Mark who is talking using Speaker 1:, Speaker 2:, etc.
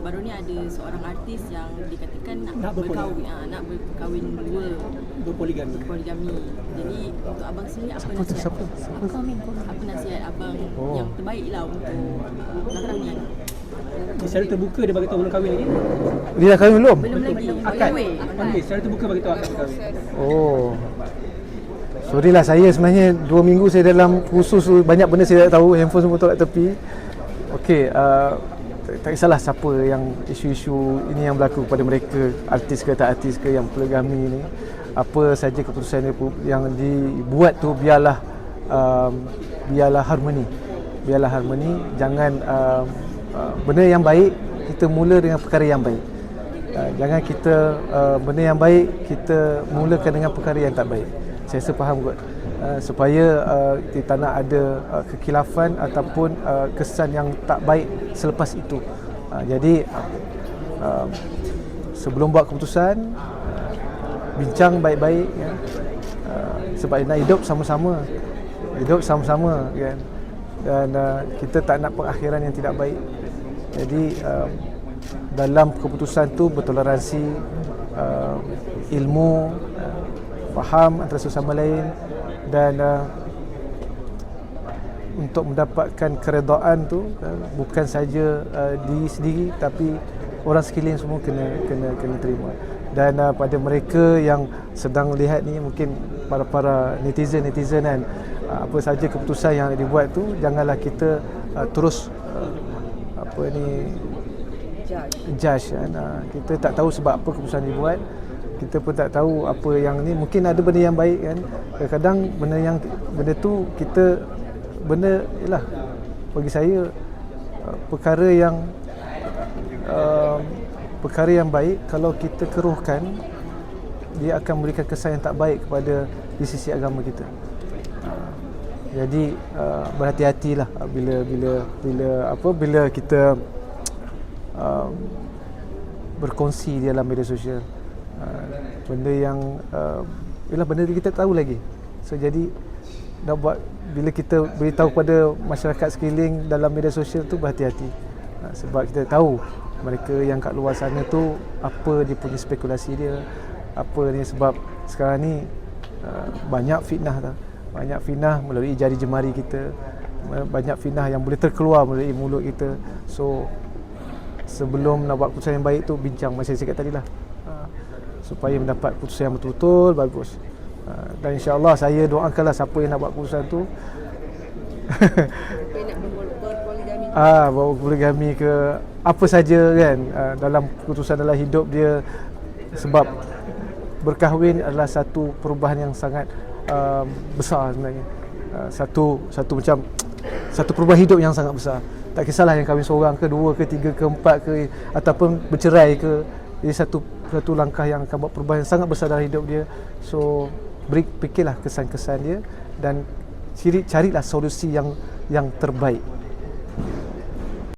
Speaker 1: Baru ni ada seorang artis yang dikatakan nak,
Speaker 2: Nak berpoligami.
Speaker 1: berkahwin, ah, nak berkahwin dua
Speaker 2: berpoligami.
Speaker 1: poligami. Jadi untuk abang sendiri apa
Speaker 3: Siapa tu?
Speaker 1: nasihat?
Speaker 3: Siapa?
Speaker 1: Apa nasihat abang
Speaker 3: Oh.
Speaker 1: yang terbaik lah untuk lakonan?
Speaker 2: Secara terbuka dia bagi tahu belum kahwin lagi.
Speaker 3: Dia dah kahwin belum?
Speaker 1: Belum lagi.
Speaker 2: Akad. Panggil secara terbuka bagi tahu akad kahwin.
Speaker 3: Oh. Sorry lah saya sebenarnya dua minggu saya dalam khusus banyak benda saya tak tahu handphone semua tolak tepi. Okey, uh, tak, kisahlah siapa yang isu-isu ini yang berlaku kepada mereka, artis ke tak artis ke yang poligami ni. Apa saja keputusan yang dibuat tu biarlah um, biarlah harmoni. Biarlah harmoni, jangan um, uh, benda yang baik kita mula dengan perkara yang baik. Uh, jangan kita uh, benda yang baik kita mulakan dengan perkara yang tak baik. Saya rasa faham kot. Uh, supaya uh, kita nak ada uh, kekilafan ataupun uh, kesan yang tak baik selepas itu. Uh, jadi uh, sebelum buat keputusan bincang baik-baik ya. Uh, sebab nak hidup sama-sama. Hidup sama-sama kan. Dan uh, kita tak nak pengakhiran yang tidak baik. Jadi uh, dalam keputusan tu bertoleransi uh, ilmu uh, faham antara sesama lain dan uh, untuk mendapatkan keredaan tu uh, bukan saja uh, diri sendiri tapi orang sekeliling semua kena kena kena terima dan uh, pada mereka yang sedang lihat ni mungkin para para netizen netizen kan uh, apa saja keputusan yang dibuat tu janganlah kita uh, terus uh, apa ni judge kan. Ha, kita tak tahu sebab apa keputusan dibuat. Kita pun tak tahu apa yang ni mungkin ada benda yang baik kan. Kadang-kadang benda yang benda tu kita benda ialah bagi saya uh, perkara yang uh, perkara yang baik kalau kita keruhkan dia akan memberikan kesan yang tak baik kepada di sisi agama kita. Jadi uh, berhati-hatilah bila bila bila apa bila kita uh, berkongsi di dalam media sosial uh, benda yang uh, ialah benda kita tahu lagi. So jadi nak buat bila kita beritahu kepada masyarakat sekeliling dalam media sosial tu berhati-hati. Uh, sebab kita tahu mereka yang kat luar sana tu apa dia punya spekulasi dia apa ni sebab sekarang ni uh, banyak fitnah tau. Banyak fitnah melalui jari jemari kita. Banyak fitnah yang boleh terkeluar melalui mulut kita. So sebelum nak buat keputusan yang baik tu bincang macam saya cakap tadi lah supaya mendapat keputusan yang betul-betul bagus. Ha, dan insyaAllah saya doakanlah siapa yang nak buat keputusan tu. Ah bawa poligami ke apa saja kan. Ah, dalam keputusan dalam hidup dia sebab berkahwin adalah satu perubahan yang sangat um, besar sebenarnya. Ah, satu satu macam satu perubahan hidup yang sangat besar. Tak kisahlah yang kahwin seorang ke dua ke tiga ke empat ke ataupun bercerai ke ini satu satu langkah yang akan buat perubahan sangat besar dalam hidup dia. So beri fikirlah kesan-kesan dia dan cari carilah solusi yang yang terbaik